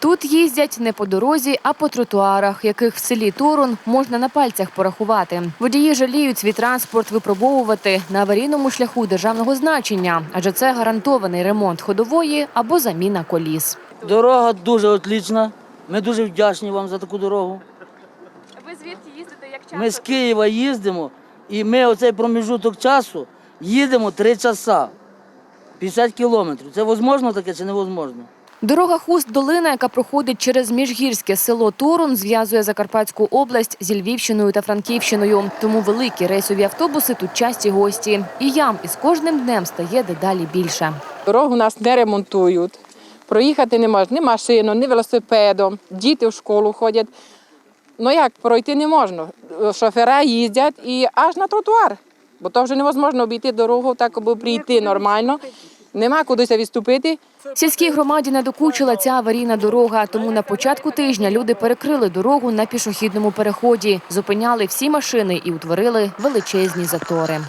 Тут їздять не по дорозі, а по тротуарах, яких в селі Турун можна на пальцях порахувати. Водії жаліють свій транспорт випробовувати на аварійному шляху державного значення, адже це гарантований ремонт ходової або заміна коліс. Дорога дуже отлічна. Ми дуже вдячні вам за таку дорогу. Ви звідки їздите? Як Ми з Києва їздимо, і ми оцей проміжуток часу їдемо три часа. 50 кілометрів. Це можливо таке чи невозможно? Дорога Хуст Долина, яка проходить через міжгірське село Турун, зв'язує Закарпатську область зі Львівщиною та Франківщиною. Тому великі рейсові автобуси тут часті гості. І ям із кожним днем стає дедалі більше. Дорогу нас не ремонтують. Проїхати не можна ні машиною, ні велосипедом. Діти в школу ходять. Ну як, пройти не можна. Шофера їздять і аж на тротуар. Бо то вже невозможно обійти дорогу, так аби прийти нормально. Нема кудись відступити. Сільській громаді надокучила ця аварійна дорога, тому на початку тижня люди перекрили дорогу на пішохідному переході, зупиняли всі машини і утворили величезні затори.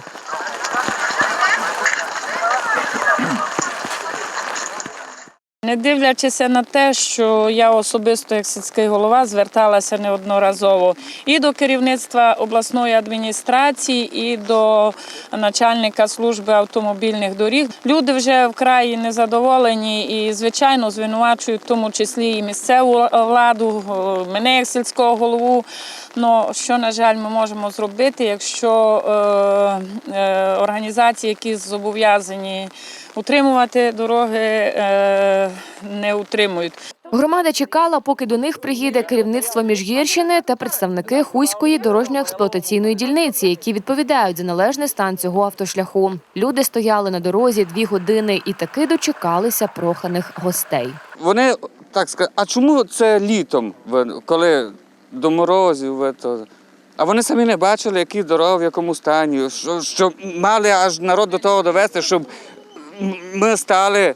Не дивлячись на те, що я особисто як сільський голова зверталася неодноразово і до керівництва обласної адміністрації, і до начальника служби автомобільних доріг. Люди вже вкрай незадоволені і, звичайно, звинувачують в тому числі і місцеву владу, мене як сільського голову. Ну, що, на жаль, ми можемо зробити, якщо е, е, організації, які зобов'язані утримувати дороги, е, не утримують. Громада чекала, поки до них приїде керівництво Міжгірщини та представники Хуської дорожньо-експлуатаційної дільниці, які відповідають за належний стан цього автошляху. Люди стояли на дорозі дві години і таки дочекалися проханих гостей. Вони так сказати, а чому це літом, коли до морозів? то? А вони самі не бачили, які дороги, в якому стані, що, що мали аж народ до того довести, щоб ми стали.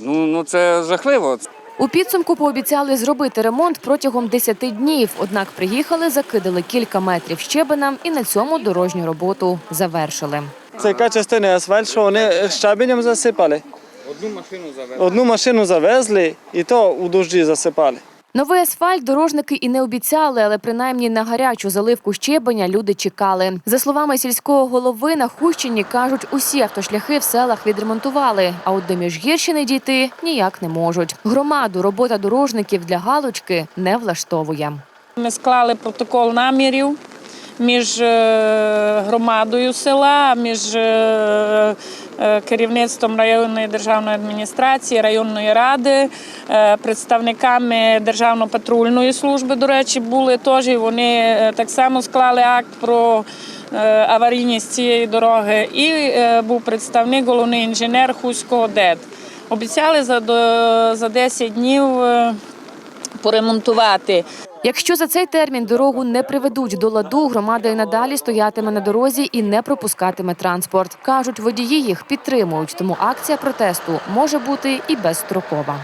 Ну, ну це жахливо. У підсумку пообіцяли зробити ремонт протягом 10 днів. Однак приїхали, закидали кілька метрів щебенем і на цьому дорожню роботу завершили. Це яка частина асфальт, що вони щебенем засипали. Одну машину завезли. Одну машину завезли і то у дожді засипали. Новий асфальт дорожники і не обіцяли, але принаймні на гарячу заливку щебеня люди чекали. За словами сільського голови, на Хущині кажуть, усі автошляхи в селах відремонтували, а от до Міжгірщини дійти ніяк не можуть. Громаду робота дорожників для галочки не влаштовує. Ми склали протокол намірів між е, громадою села, між е, керівництвом районної державної адміністрації, районної ради, е, представниками Державно-патрульної служби, до речі, були теж. і Вони е, так само склали акт про е, аварійність цієї дороги. І е, був представник, головний інженер Хуського ДЕД. Обіцяли за, 10 днів е, поремонтувати. Якщо за цей термін дорогу не приведуть до ладу, громада і надалі стоятиме на дорозі і не пропускатиме транспорт. кажуть, водії їх підтримують, тому акція протесту може бути і безстрокова.